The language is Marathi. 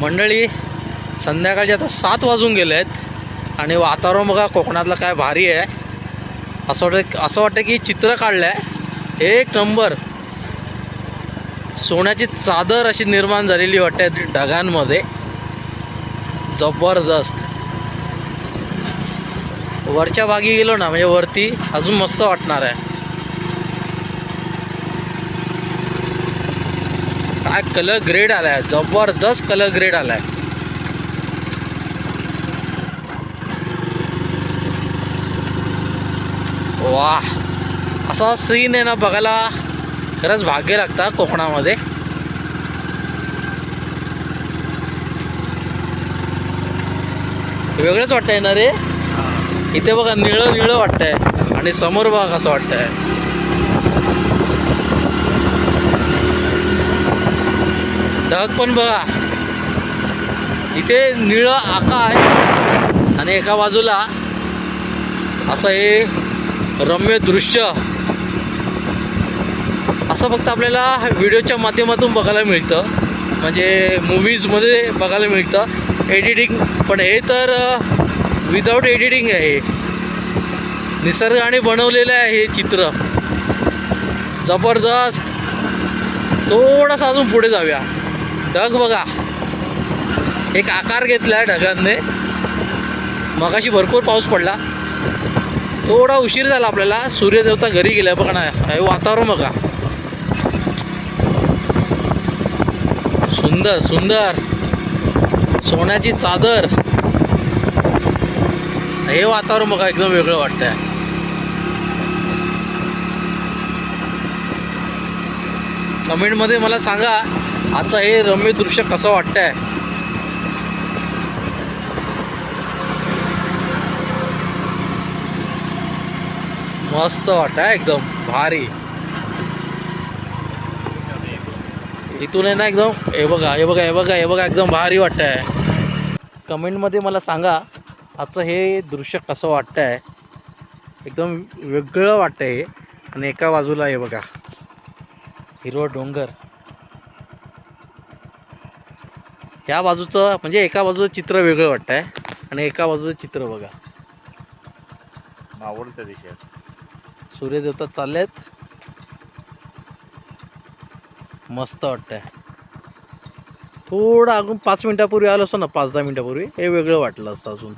मंडळी संध्याकाळचे आता सात वाजून गेले आहेत आणि वातावरण बघा कोकणातलं काय भारी आहे. असं वाटतं असं वाटतं की चित्र काढलं आहे एक नंबर. सोन्याची चादर अशी निर्माण झालेली वाटते ढगांमध्ये. जबरदस्त. वरच्या भागी गेलो ना म्हणजे वरती अजून मस्त वाटणार आहे. काय कलर ग्रेड आलाय. जबरदस्त कलर ग्रेड आलाय. वा असा सीन आहे ना बघायला. खरंच भाग्य लागतं कोकणामध्ये. वेगळंच वाटतंय ना रे? इथे बघा निळं निळं वाटतंय. आणि समोर बघा कसं वाटतंय. ढग पण बघा. इथे निळं आकाश आहे. आणि एका बाजूला असं हे रम्य दृश्य. असं फक्त आपल्याला व्हिडिओच्या माध्यमातून बघायला मिळतं. म्हणजे मूवीजमध्ये बघायला मिळतं. एडिटिंग पण हे तर विदाऊट एडिटिंग आहे. निसर्गाने बनवलेलं आहे हे चित्र. जबरदस्त. थोडासा अजून पुढे जाऊया. ढग बघा. एक आकार घेतला आहे ढगांनी. मगाशी भरपूर पाऊस पडला. थोडा उशीर झाला आपल्याला. सूर्यदेवता घरी गेल्या बघा ना. हे वातावरण बघा. सुंदर सुंदर. सोन्याची चादर. हे वातावरण बघा एकदम वेगळं वाटतंय. कमेंटमध्ये मला सांगा आजचं हे रम्य दृश्य कसं वाटतंय? मस्त वाटतंय एकदम भारी. इथून आहे ना एकदम हे बघा हे बघा हे बघा हे बघा एकदम भारी वाटतंय. कमेंटमध्ये मला सांगा आजचं हे दृश्य कसं वाटतंय? एकदम वेगळं वाटतंय हे. आणि एका बाजूला हे बघा. हिरवं डोंगर. ह्या बाजूचं म्हणजे एका बाजूचं चित्र वेगळं वाटतंय. आणि एका बाजूचं चित्र बघा. मावळत्या दिशेत. सूर्यदेवता चाललेत. मस्त वाटतंय. थोडं अजून पाच मिनिटापूर्वी आलो असतो ना पाच दहा मिनिटापूर्वी हे वेगळं वाटलं असतं अजून.